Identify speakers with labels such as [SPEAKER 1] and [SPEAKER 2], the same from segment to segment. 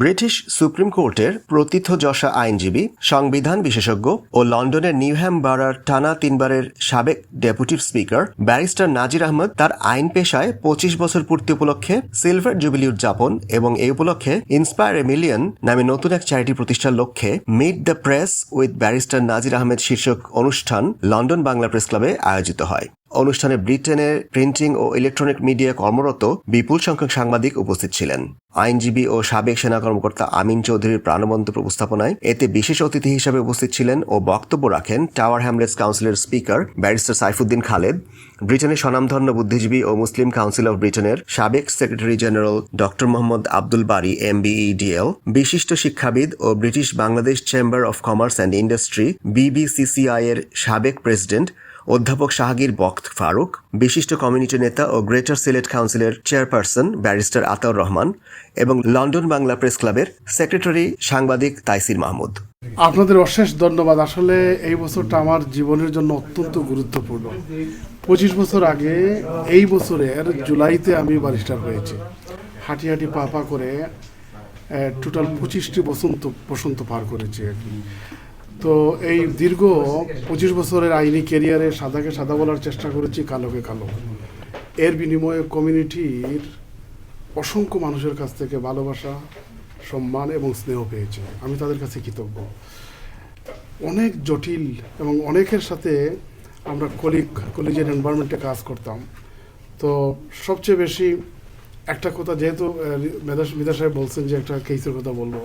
[SPEAKER 1] British supreme কোর্টের প্রথিতযশা আইনজীবী, সংবিধান বিশেষজ্ঞ ও লন্ডনের নিউহ্যাম বারার টানা তিনবারের সাবেক deputy speaker barrister Nazir Ahmad তার আইন পেশায় পঁচিশ বছর পূর্তি উপলক্ষে সিলভার জুবিলি উদযাপন এবং এই উপলক্ষে ইন্সপায়ার এ মিলিয়ন নামে নতুন এক চ্যারিটি প্রতিষ্ঠার লক্ষ্যে meet the press with barrister Nazir Ahmed শীর্ষক অনুষ্ঠান লন্ডন বাংলা প্রেস ক্লাবে আয়োজিত হয়। অনুষ্ঠানে ব্রিটেনের প্রিন্টিং ও ইলেকট্রনিক মিডিয়া কর্মরত বিপুল সংখ্যক সাংবাদিক উপস্থিত ছিলেন। আইনজীবী ও সাবেক সেনা কর্মকর্তা আমিন চৌধুরীর প্রাণবন্ত উপস্থাপনায় এতে বিশেষ অতিথি হিসেবে উপস্থিত ছিলেন ও বক্তব্য রাখেন টাওয়ার হ্যামলেটস কাউন্সিলের স্পিকার ব্যারিস্টার সাইফুদ্দিন খালেদ, ব্রিটেনের স্বনামধন্য বুদ্ধিজীবী ও মুসলিম কাউন্সিল অফ ব্রিটেনের সাবেক secretary general doctor Mohammad Abdul Bari MBE DL বিশিষ্ট শিক্ষাবিদ ও British Bangladesh chamber of commerce and industry BBCCI এর সাবেক প্রেসিডেন্ট অধ্যাপক শাহগীর বক্ত ফারুক, বিশিষ্ট কমিউনিটি নেতা ও গ্রেটার সিলেট কাউন্সিলের চেয়ারপারসন ব্যারিস্টার আতাউর রহমান এবং লন্ডন বাংলা প্রেস ক্লাবের সেক্রেটারি সাংবাদিক তাইসির মাহমুদ।
[SPEAKER 2] আপনাদের অশেষ ধন্যবাদ। আসলে এই বছরটা আমার জীবনের জন্য অত্যন্ত গুরুত্বপূর্ণ। পঁচিশ বছর আগে এই বছরের জুলাইতে আমি ব্যারিস্টার হয়েছি। হাঁটি হাঁটি পা পা করে টোটাল পঁচিশটি বসন্ত বসন্ত পার করেছি আর কি। তো এই দীর্ঘ পঁচিশ বছরের আইনি কেরিয়ারে সাদাকে সাদা বলার চেষ্টা করেছি, কালোকে কালো। এর বিনিময়ে কমিউনিটির অসংখ্য মানুষের কাছ থেকে ভালোবাসা, সম্মান এবং স্নেহ পেয়েছে। আমি তাদের কাছে কৃতজ্ঞ। অনেক জটিল এবং অনেকের সাথে আমরা কলিগ কলিজের এনভায়রনমেন্টে কাজ করতাম। তো সবচেয়ে বেশি একটা কথা যেহেতু মেধা মেধা সাহেব বলছেন যে একটা কেসের কথা বলব।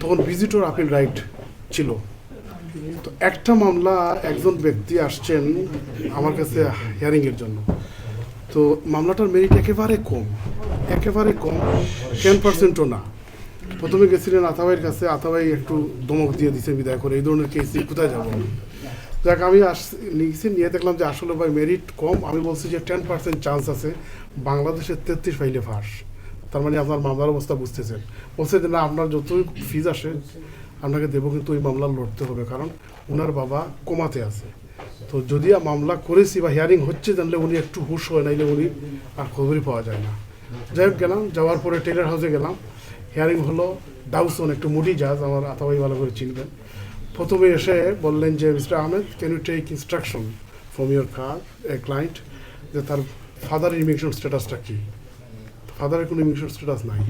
[SPEAKER 2] তখন ভিজিটর আপিল রাইট ছিল। তো একটা মামলা, একজন ব্যক্তি আসছেন আমার কাছে হিয়ারিংয়ের জন্য। তো মামলাটার মেরিট একেবারে কম একেবারে কম টেন পার্সেন্টও না। প্রথমে গেছিলেন আতাবাইয়ের কাছে, আতাবাই একটু দমক দিয়ে দিছে বিদায় করে, এই ধরনের কেস কোথায় যাব যাক, আমি আস নিয়েছি, নিয়ে দেখলাম যে আসলে ভাই মেরিট কম, আমি বলছি যে টেন পার্সেন্ট চান্স আছে, বাংলাদেশের তেত্রিশ ফাইলে ফাঁস। তার মানে আপনার মামলার অবস্থা বুঝতেছেন। বলছে যে না, আপনার যতই ফিজ আসে আপনাকে দেবো কিন্তু ওই মামলা লড়তে হবে, কারণ ওনার বাবা কমাতে আছে। তো যদি মামলা করেছি বা হিয়ারিং হচ্ছে, জানলে উনি একটু হুশ হয়, নাইলে উনি আর খবরই পাওয়া যায় না। যাই হোক, গেলাম, যাওয়ার পরে টেলার হাউসে গেলাম। হিয়ারিং হলো ডাউসন একটু মুডি জাজ, আমার আতাবাই ভালো করে চিনবেন। প্রথমে এসে বললেন যে mister Ahmed can you take instruction from your car a client যে তার ফাদারের ইমিগ্রেশন স্ট্যাটাসটা কী? ফাদারের কোনো ইমিগ্রেশন স্ট্যাটাস নাই।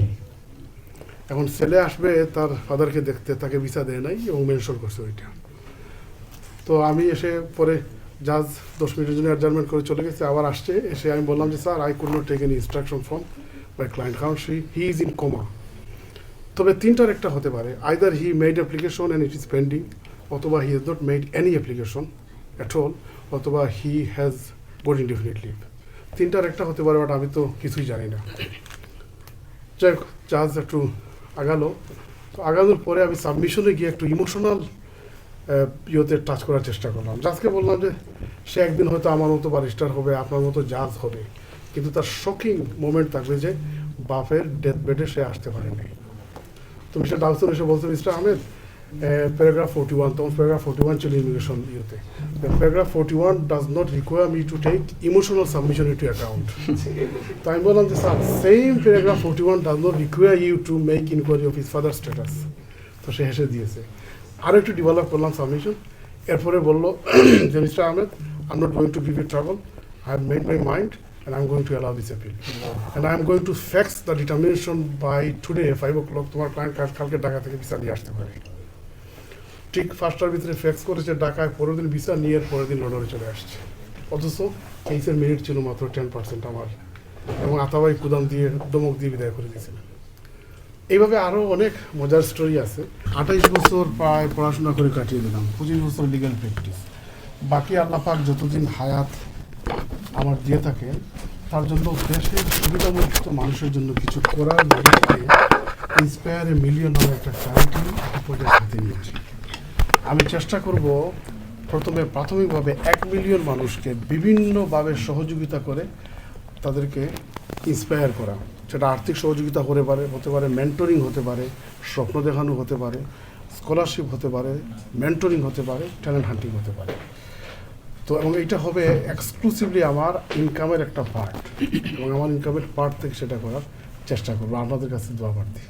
[SPEAKER 2] এখন ছেলে আসবে, তার ফাদারকে দেখতে, তাকে ভিসা দেয় নাই এবং মেনশন করছে ওইটা। তো আমি এসে পরে জাজ দশ মিনিটের জন্য অ্যাডজার্টমেন্ট করে চলে গেছে, আবার আসছে, এসে আমি বললাম যে, sir I could not take an instruction from my client কারণ she he is in coma তবে তিনটার একটা হতে পারে। Either he made application and it is pending অথবা he has not made any application at all অথবা he has got indefinite leave তিনটার একটা হতে পারে বাট আমি তো কিছুই জানি না। যাই হোক জাহাজ একটু আগালো। তো আগানোর পরে আমি সাবমিশনে গিয়ে একটু ইমোশনাল ইয়েতে টাচ করার চেষ্টা করলাম। জাজকে বললাম যে, সে একদিন হয়তো আমার মতো বারিস্টার হবে, আপনার মতো জাজ হবে। কিন্তু তার শকিং মোমেন্ট থাকবে যে বাফের ডেথ বেডে সে আসতে পারেনি। তো মিস্টার ডাউসন এসে বলছে, মিস্টার আহমেদ ফোর্টি ওয়ান তখন প্যারাগ্রাফ ফোর্টি ওয়ান ছিল ইমিগ্রেশন ইয়েতে। Paragraph forty one does not require me to take emotional submission into account তো আমি বললাম যে sir same paragraph forty one does not require you to make inquiry of his father status তো সে হেসে দিয়েছে। আরও একটু ডেভেলপ করলাম সাবমিশন এরপরে বলল যে mister Ahmed I not going to give you travel I have made my mind and I'm going to allow this appeal. And I'm going to fax the determination by today, 5 o'clock, তোমার client কালকে ঢাকা থেকে নিয়ে আসতে পারে। ঠিক faster ভিতরে fax করেছে ঢাকায় পরের দিন ভিসা নিয়ে পরের দিন লন্ডনে চলে আসছে। অথচ কেসের মেরিট ছিল মাত্র টেন পার্সেন্ট আমার। এবং আতাবাই কুদাম দিয়ে দমক দিয়ে বিদায় করে দিয়েছিলেন এইভাবে আরও অনেক মজার স্টোরি আছে। আঠাইশ বছর প্রায় পড়াশোনা করে কাটিয়ে দিলাম। পঁচিশ বছর লিগ্যাল প্র্যাকটিস বাকি আল্লাপাক যতদিন হায়াত আমার দিয়ে থাকে, তার জন্য দেশের সুবিধাবঞ্চিত মানুষের জন্য কিছু করার নিরিখে ইন্সপায়ার এ মিলিয়ন নামে একটা চ্যারিটি হাতে নিয়েছি। আমি চেষ্টা করব প্রথমে প্রাথমিকভাবে এক মিলিয়ন মানুষকে বিভিন্নভাবে সহযোগিতা করে তাদেরকে ইন্সপায়ার করা। সেটা আর্থিক সহযোগিতা হতে পারে হতে পারে মেন্টরিং হতে পারে, স্বপ্ন দেখানো হতে পারে স্কলারশিপ হতে পারে মেন্টরিং হতে পারে ট্যালেন্ট হান্টিং হতে পারে। তো এবং এইটা হবে এক্সক্লুসিভলি আমার ইনকামের একটা পার্ট এবং আমার ইনকামের পার্ট থেকে সেটা করার চেষ্টা করব। আপনাদের কাছে দোয়া প্রার্থী।